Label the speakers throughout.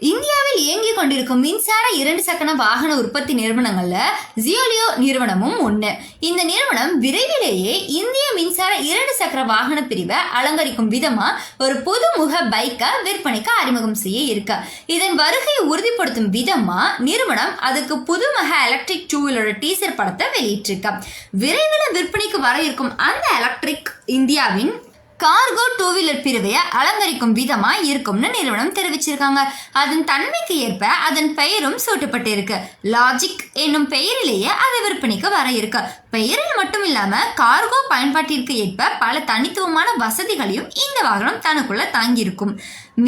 Speaker 1: இந்தியாவில் இயங்கிக் கொண்டிருக்கும் மின்சார இரண்டு சக்கர வாகன உற்பத்தி நிறுவனங்கள்ல ஜியோலியோ நிறுவனமும் ஒன்று இந்த நிறுவனம் விரைவிலேயே இந்திய மின்சார இரண்டு சக்கர வாகன பிரிவை அலங்கரிக்கும் விதமா ஒரு புதுமுக பைக்கை விற்பனைக்கு அறிமுகம் செய்ய இருக்கு. இதன் வருகையை உறுதிப்படுத்தும் விதமா நிறுவனம் அதுக்கு புதுமுக எலக்ட்ரிக் டூ டீசர் படத்தை வெளியிட்டிருக்கு. விரைவில் விற்பனைக்கு வர இருக்கும் அந்த எலக்ட்ரிக் இந்தியாவின் கார்கோ டூ வீலர் பிரிவையை அலங்கரிக்கும் விதமாக இருக்கும்னு நிறுவனம் தெரிவிச்சிருக்காங்க. அதன் தன்மைக்கு ஏற்ப அதன் பெயரும் சூட்டப்பட்டு இருக்கு லாஜிக் என்னும் பெயரிலேயே அது விற்பனைக்கு வர இருக்கு. பெயரில் மட்டும் இல்லாம கார்கோ பயன்பாட்டிற்கு ஏற்ப பல தனித்துவமான வசதிகளையும் இந்த வாகனம் தனக்குள்ள தாங்கியிருக்கும்.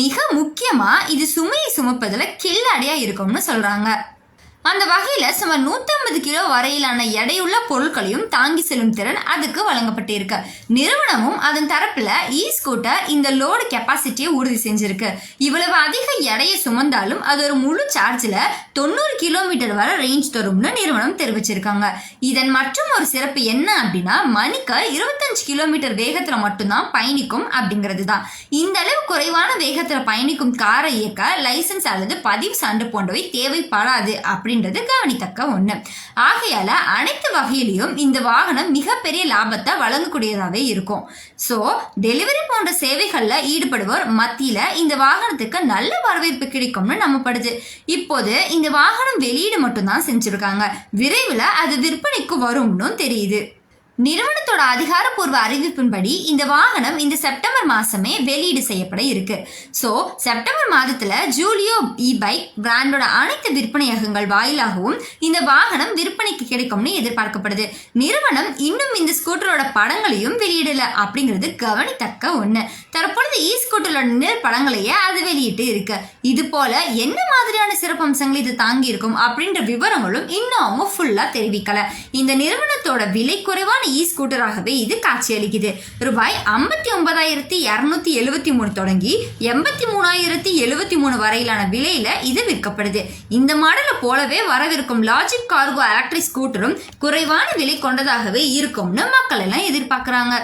Speaker 1: மிக முக்கியமா இது சுமையை சுமப்பதில் கில்லாடியா இருக்கும்னு சொல்றாங்க. அந்த வகையில் சுமார் 150 கிலோ வரையிலான எடையுள்ள பொருட்களையும் தாங்கி செல்லும் திறன் அதுக்கு வழங்கப்பட்டிருக்கு. நிறுவனமும் அதன் தரப்பில் இ ஸ்கூட்டர் இந்த லோடு கெப்பாசிட்டியை உறுதி செஞ்சிருக்கு. இவ்வளவு அதிக எடையை சுமந்தாலும் அது ஒரு முழு சார்ஜில் தொண்ணூறு கிலோமீட்டர் வரை ரேஞ்ச் தரும்னு நிறுவனம் தெரிவிச்சிருக்காங்க. இதன் மற்றும் ஒரு சிறப்பு என்ன அப்படின்னா மணிக்கு இருபத்தஞ்சு கிலோமீட்டர் வேகத்தில் மட்டும்தான் பயணிக்கும் அப்படிங்கிறது தான் இந்த அளவு குறைவான வேகத்தில் பயணிக்கும் காரை இயக்க லைசன்ஸ் அல்லது பதிவு சான்று போன்றவை தேவைப்படாது. அப்படி அப்படின்றது கவனித்தக்க ஒன்று ஆகையால் அனைத்து வகையிலையும் இந்த வாகனம் மிகப்பெரிய லாபத்தை வழங்கக்கூடியதாகவே இருக்கும். ஸோ டெலிவரி போன்ற சேவைகளில் ஈடுபடுவோர் மத்தியில் இந்த வாகனத்துக்கு நல்ல வரவேற்பு கிடைக்கும்னு நம்பப்படுது. இப்போது இந்த வாகனம் வெளியீடு மட்டும்தான் செஞ்சுருக்காங்க. விரைவில் அது விற்பனைக்கு வரும்னு தெரியுது. நிறுவனத்தோட அதிகாரப்பூர்வ அறிவிப்பின்படி இந்த வாகனம் இந்த செப்டம்பர் மாசமே வெளியீடு செய்யப்பட இருக்கு. ஸோ செப்டம்பர் மாதத்துல ஜூலியோ இ பைக் பிராண்டோட அனைத்து விற்பனையகங்கள் வாயிலாகவும் இந்த வாகனம் விற்பனைக்கு கிடைக்கும்னு எதிர்பார்க்கப்படுது. நிறுவனம் இன்னும் இந்த ஸ்கூட்டரோட படங்களையும் வெளியிடல அப்படிங்கிறது கவனித்தக்க ஒண்ணு. தற்பொழுது இ ஸ்கூட்டரோட நிழல் படங்களையே அது வெளியிட்டு இருக்கு. இது போல என்ன மாதிரியான சிறப்பம்சங்கள் இது தாங்கி இருக்கும் அப்படின்ற விவரங்களும் இன்னும் அவங்க ஃபுல்லா தெரிவிக்கல. இந்த நிறுவனத்தோட விலை குறைவான இ ஸ்கூட்டராகவே இது காட்சியளிக்குது. ரூபாய் ஐம்பத்தி ஒன்பதாயிரத்தி இரநூத்தி எழுவத்தி மூணு தொடங்கி எண்பத்தி மூணாயிரத்தி எழுவத்தி மூணு வரையிலான விலையில இது விற்கப்படுது. இந்த மாடலை போலவே வரவிருக்கும் லாஜிக் கார்கோ எலக்ட்ரிக் ஸ்கூட்டரும் குறைவான விலை கொண்டதாகவே இருக்கும்னு மக்கள் எல்லாம் எதிர்பார்க்குறாங்க.